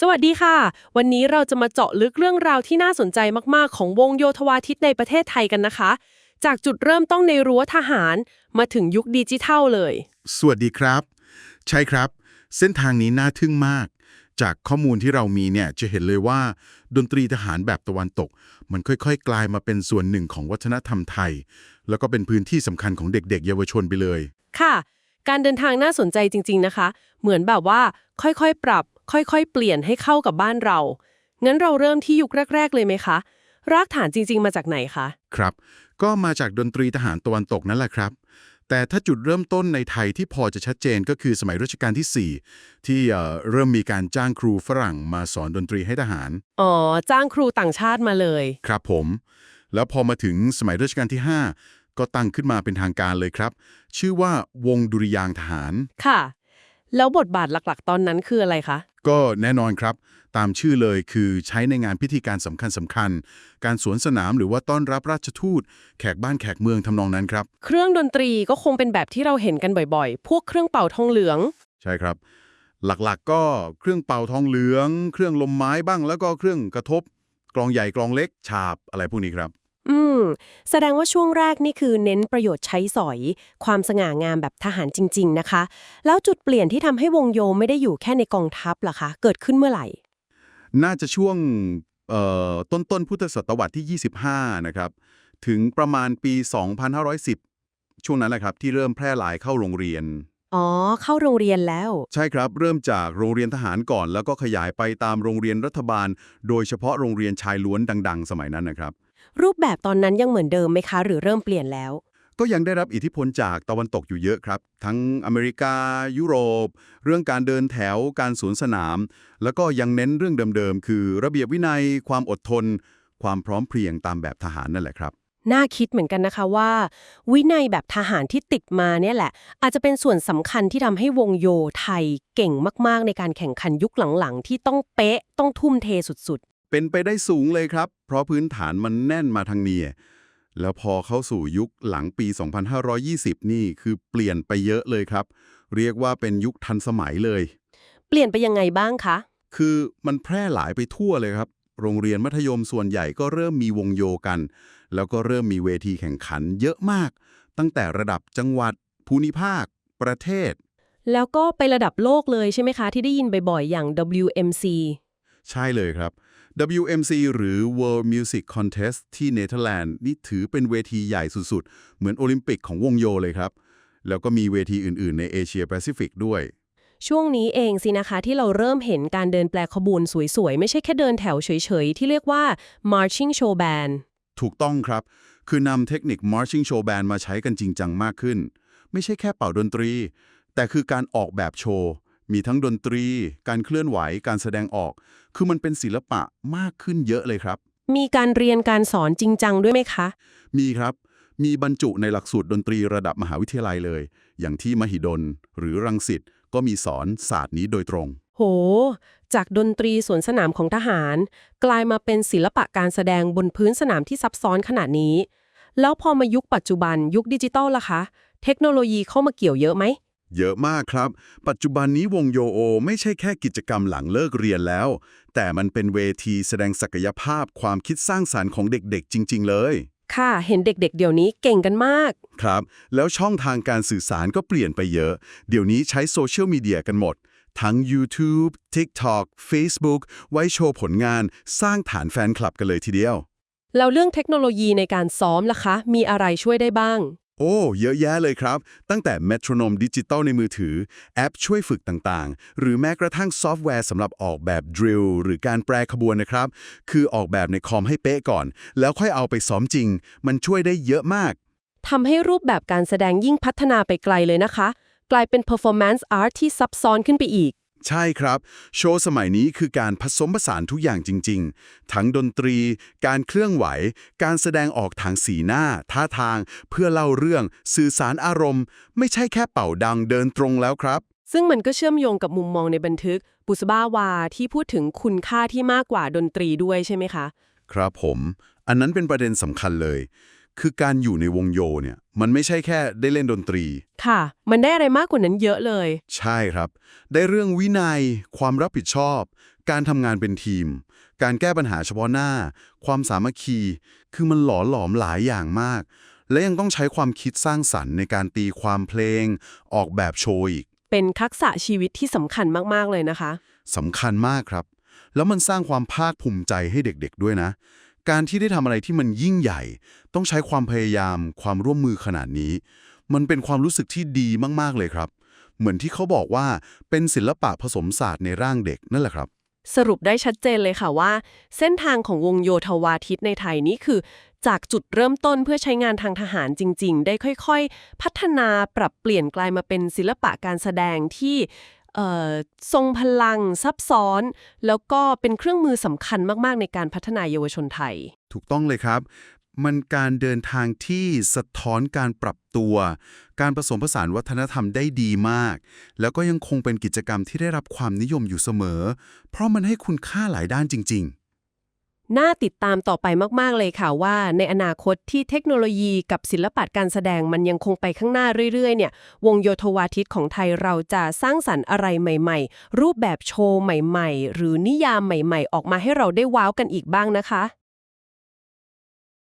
สวัสดีค่ะ วันนี้เราจะมาเจาะลึกเรื่องราวที่น่าสนใจมาก ๆ ของวงโยธวาทิตในประเทศไทยกันนะคะ จากจุดเริ่มต้นในรั้วทหารมาถึงยุคดิจิทัลเลย สวัสดีครับ ใช่ครับ เส้นทางนี้น่าทึ่งมาก จากข้อมูลที่เรามีเนี่ยจะเห็นเลยว่า ดนตรีทหารแบบตะวันตก มันค่อยๆ กลายมาเป็นส่วนหนึ่งของวัฒนธรรมไทย แล้วก็เป็นพื้นที่สำคัญของเด็ก ๆ เยาวชนไปเลย ค่ะ การเดินทางน่าสนใจจริง ๆ นะคะ เหมือนแบบว่า ค่อยๆ ปรับ ค่อยๆ เปลี่ยนให้เข้ากับบ้านเรา งั้นเราเริ่มที่ยุคแรก ๆ เลยไหมคะ รากฐานจริง ๆ มาจากไหนคะ ครับ ก็มาจากดนตรีทหารตะวันตกนั่นแหละครับ แต่ถ้าจุดเริ่มต้นในไทยที่พอจะชัดเจนก็คือสมัยรัชกาลที่ 4 ที่เอ่อเริ่มมีการจ้างครูฝรั่งมาสอนดนตรีให้ทหาร อ๋อ จ้างครูต่างชาติมาเลย ครับผม แล้วพอมาถึงสมัยรัชกาลที่ 5 ก็ตั้งขึ้นมาเป็นทางการเลยครับ ชื่อว่าวงดุริยางค์ทหาร ค่ะ แล้วบทบาทหลักๆ ตอนนั้นคืออะไรคะ ก็แน่นอนครับตามชื่อเลยคือใช้ในงานพิธีการสำคัญสำคัญๆการสวนสนามหรือว่าต้อนรับราชทูต แขกบ้านแขกเมืองทำนองนั้นครับ เครื่องดนตรีก็คงเป็นแบบที่เราเห็นกันบ่อยๆ พวกเครื่องเป่าทองเหลือง ใช่ครับ หลักๆก็เครื่องเป่าทองเหลือง เครื่องลมไม้บ้าง แล้วก็เครื่องกระทบ กลองใหญ่กลองเล็ก ฉาบอะไรพวกนี้ครับ อืม แสดงว่าช่วงแรกนี่คือเน้นประโยชน์ใช้สอย ความสง่างามแบบทหารจริง ๆ นะคะ แล้วจุดเปลี่ยนที่ทำให้วงโยไม่ได้อยู่แค่ในกองทัพล่ะคะ เกิดขึ้นเมื่อไหร่ น่าจะช่วงเอ่อต้นต้นๆพุทธศตวรรษที่ 25 นะครับ ถึงประมาณปี 2510 ช่วงนั้นแหละครับที่เริ่มแพร่หลายเข้าโรงเรียน อ๋อ เข้าโรงเรียนแล้ว ใช่ครับ เริ่มจากโรงเรียนทหารก่อน แล้วก็ขยายไปตามโรงเรียนรัฐบาล โดยเฉพาะโรงเรียนชายล้วนดัง ๆ สมัยนั้นนะครับ รูปแบบตอนนั้นยังเหมือนเดิมไหมคะ หรือเริ่มเปลี่ยนแล้ว ก็ยังได้รับอิทธิพลจากตะวันตกอยู่เยอะครับ ทั้งอเมริกา ยุโรป เรื่องการเดินแถวการสวนสนาม แล้วก็ยังเน้นเรื่องเดิมๆ คือระเบียบวินัย ความอดทน ความพร้อมเพรียงตามแบบทหารนั่นแหละครับน่าคิดเหมือนกันนะคะว่า วินัยแบบทหารที่ติดมาเนี่ยแหละ อาจจะเป็นส่วนสำคัญที่ทำให้วงโยไทยเก่งมาก ๆ ในการแข่งขันยุคหลังๆ ที่ต้องเป๊ะต้องทุ่มเทสุด เป็นไปได้สูงเลยครับ เพราะพื้นฐานมันแน่นมาทางนี้ แล้วพอเข้าสู่ยุคหลังปี 2520 นี่คือเปลี่ยนไปเยอะเลยครับ เรียกว่าเป็นยุคทันสมัยเลยๆเปลี่ยนไปยังไงบ้างคะ คือมันแพร่หลายไปทั่วเลยครับ โรงเรียนมัธยมส่วนใหญ่ก็เริ่มมีวงโยกัน แล้วก็เริ่มมีเวทีแข่งขันเยอะมาก ตั้งแต่ระดับจังหวัด ภูมิภาค ประเทศ แล้วก็ไประดับโลกเลยใช่ไหมคะ ที่ได้ยินบ่อยๆ อย่าง WMC ใช่เลยครับ WMC หรือ World Music Contest ที่เนเธอร์แลนด์นี่ถือเป็นเวทีใหญ่สุดๆ เหมือนโอลิมปิกของวงโยเลยครับ แล้วก็มีเวทีอื่นๆ ในเอเชียแปซิฟิกด้วย ช่วงนี้เองสินะคะที่เราเริ่มเห็นการเดินแปลขบวนสวยๆ ไม่ใช่แค่เดินแถวเฉยๆ ที่เรียกว่า marching show band ถูกต้องครับ คือนำเทคนิค marching show band มาใช้กันจริงจังมากขึ้น ไม่ใช่แค่เป่าดนตรี แต่คือการออกแบบโชว์ มีทั้งดนตรี การเคลื่อนไหว การแสดงออก คือมันเป็นศิลปะมากขึ้นเยอะเลยครับ มีการเรียนการสอนจริงจังด้วยไหมคะ มีครับ มีบรรจุในหลักสูตรดนตรีระดับมหาวิทยาลัยเลย อย่างที่มหิดล หรือรังสิตก็มีสอนศาสตร์นี้โดยตรง โห จากดนตรีสวนสนามของทหาร กลายมาเป็นศิลปะการแสดงบนพื้นสนามที่ซับซ้อนขนาดนี้ แล้วพอมายุคปัจจุบันยุคดิจิตอลล่ะคะ เทคโนโลยีเข้ามาเกี่ยวเยอะไหม เยอะมากครับ ปัจจุบันนี้วงโยโอ ไม่ใช่แค่กิจกรรมหลังเลิกเรียนแล้ว แต่มันเป็นเวทีแสดงศักยภาพความคิดสร้างสารรค์ของเด็กๆ จริง ๆ เลย ค่ะ เห็นเด็กๆ เดี๋ยวนี้เก่งกันมาก ครับ แล้วช่องทางการสื่อสารก็เปลี่ยนไปเยอะ เดี๋ยวนี้ใช้โซเชียลมีเดียกันหมด ทั้ง YouTube TikTok Facebook ไว้โชว์ผลงานสร้างฐานแฟนคลับกันเลยทีเดียว แล้วเรื่องเทคโนโลยีในการซ้อมล่ะคะ มีอะไรช่วยได้บ้าง โอ้ เยอะแยะเลยครับ ตั้งแต่เมทรโนมดิจิตอลในมือถือ แอปช่วยฝึกต่างๆ หรือแม้กระทั่งซอฟต์แวร์สำหรับออกแบบดริลหรือการแปรขบวนนะครับ คือออกแบบในคอมให้เป๊ะก่อน แล้วค่อยเอาไปซ้อมจริง มันช่วยได้เยอะมากทำให้รูปแบบการแสดงยิ่งพัฒนาไปไกลเลยนะคะ กลายเป็น performance art ที่ซับซ้อนขึ้นไปอีก ใช่ครับ โชว์สมัยนี้คือการผสมผสานทุกอย่างจริง ๆ ทั้งดนตรี การเคลื่อนไหว การแสดงออกทางสีหน้า ท่าทาง เพื่อเล่าเรื่องสื่อสารอารมณ์ ไม่ใช่แค่เป่าดังเดินตรงแล้วครับ ซึ่งมันก็เชื่อมโยงกับมุมมองในบันทึกบุษบาวาที่พูดถึงคุณค่าที่มากกว่าดนตรีด้วยใช่ไหมคะ ครับผม อันนั้นเป็นประเด็นสำคัญเลย คือการอยู่ในวงโยเนี่ย มันไม่ใช่แค่ได้เล่นดนตรี ค่ะ มันได้อะไรมากกว่านั้นเยอะเลย ใช่ครับ ได้เรื่องวินัย ความรับผิดชอบ การทำงานเป็นทีม การแก้ปัญหาเฉพาะหน้า ความสามัคคี คือมันหล่อหลอมหลายอย่างมาก และยังต้องใช้ความคิดสร้างสรรค์ในการตีความเพลง ออกแบบโชว์อีก เป็นทักษะชีวิตที่สำคัญมากๆเลยนะคะสำคัญมากครับ แล้วมันสร้างความภาคภูมิใจให้เด็กๆด้วยนะ การที่ได้ทำอะไรที่มันยิ่งใหญ่ ต้องใช้ความพยายาม ความร่วมมือขนาดนี้ มันเป็นความรู้สึกที่ดีมากๆเลยครับ เหมือนที่เขาบอกว่าเป็นศิลปะผสมศาสตร์ในร่างเด็กนั่นแหละครับ สรุปได้ชัดเจนเลยค่ะว่า เส้นทางของวงโยธวาทิตในไทยนี้คือ จากจุดเริ่มต้นเพื่อใช้งานทางทหารจริง ๆ ได้ค่อย ๆ พัฒนาปรับเปลี่ยนกลายมาเป็นศิลปะการแสดงที่ ทรงพลังซับซ้อน แล้วก็เป็นเครื่องมือสำคัญมาก ๆ ในการพัฒนาเยาวชนไทย ถูกต้องเลยครับ มันการเดินทางที่สะท้อนการปรับตัว การผสมผสานวัฒนธรรมได้ดีมาก แล้วก็ยังคงเป็นกิจกรรมที่ได้รับความนิยมอยู่เสมอ เพราะมันให้คุณค่าหลายด้านจริง ๆ น่าติดตามต่อไปมากๆเลยค่ะว่า ในอนาคตที่เทคโนโลยีกับศิลปะการแสดงมันยังคงไปข้างหน้าเรื่อยๆ เนี่ย วงโยธวาทิตของไทยเราจะสร้างสรรค์อะไรใหม่ ๆ รูปแบบโชว์ใหม่ ๆ หรือนิยามใหม่ ๆ ออกมาให้เราได้ว้าวกันอีกบ้างนะคะ